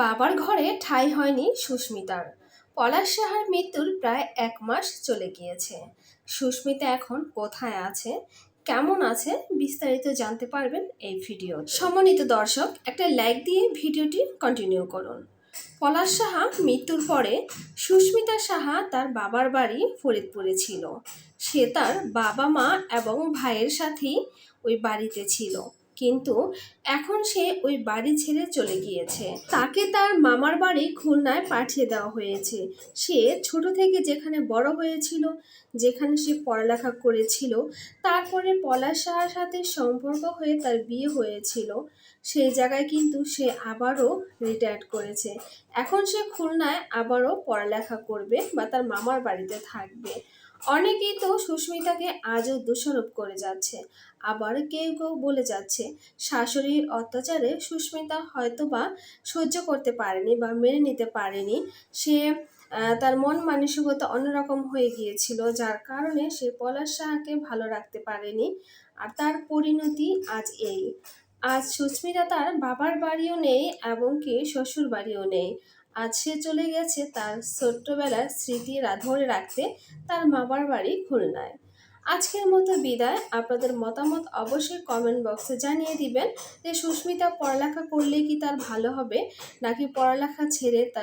বাবার ঘরে ঠাঁই হয়নি সুস্মিতার। পলাশ সাহার মৃত্যুর প্রায় এক মাস চলে গিয়েছে। সুস্মিতা এখন কোথায় আছে, কেমন আছে, বিস্তারিত জানতে পারবেন এই ভিডিও সম্মানিত দর্শক, একটা লাইক দিয়ে ভিডিওটি কন্টিনিউ করুন। পলাশ সাহা মৃত্যুর পরে সুস্মিতা সাহা তার বাবার বাড়ি ফরিদপুরে ছিল। সে তার বাবা মা এবং ভাইয়ের সাথেই ওই বাড়িতে ছিল। কিন্তু এখন সে ওই বাড়ি ছেড়ে চলে গিয়েছে। তাকে তার মামার বাড়ি খুলনায় পাঠিয়ে দেওয়া হয়েছে। সে ছোট থেকে যেখানে বড় হয়েছিল, যেখানে সে পড়ালেখা করেছিল, তারপরে পলাশ সাহার সাথে সম্পর্ক হয়ে তার বিয়ে হয়েছিল। সেই জায়গায় কিন্তু সে আবারও রিটায়ার্ড করেছে। এখন সে খুলনায় আবারও পড়ালেখা করবে বা তার মামার বাড়িতে থাকবে। অনেকেই তো সুস্মিতাকে আজও দোষারোপ করে যাচ্ছে। আবার কেউ কেউ বলে যাচ্ছে, শাশুড়ির অত্যাচারে সুস্মিতা হয়তো বা সহ্য করতে পারেনি বা মেনে নিতে পারেনি। সে তার মন মানসিকতা অন্যরকম হয়ে গিয়েছিল, যার কারণে সে পলাশ শাহকে ভালো রাখতে পারেনি। আর তার পরিণতি আজ এই। আজ সুস্মিতা তার বাবার বাড়িও নেই এবং কি শ্বশুর বাড়িও নেই। আজ সে চলে গেছে তার ছোট্টবেলার স্মৃতি ধরে রাখতে তার মামার বাড়ি খুলনায়। আজকের মতো বিদায়। আপনাদের মতামত অবশ্যই কমেন্ট বক্সে জানিয়ে দিবেন যে সুস্মিতা পড়ালেখা করলে কি তার ভালো হবে? নাকি পড়ালেখা ছেড়ে তার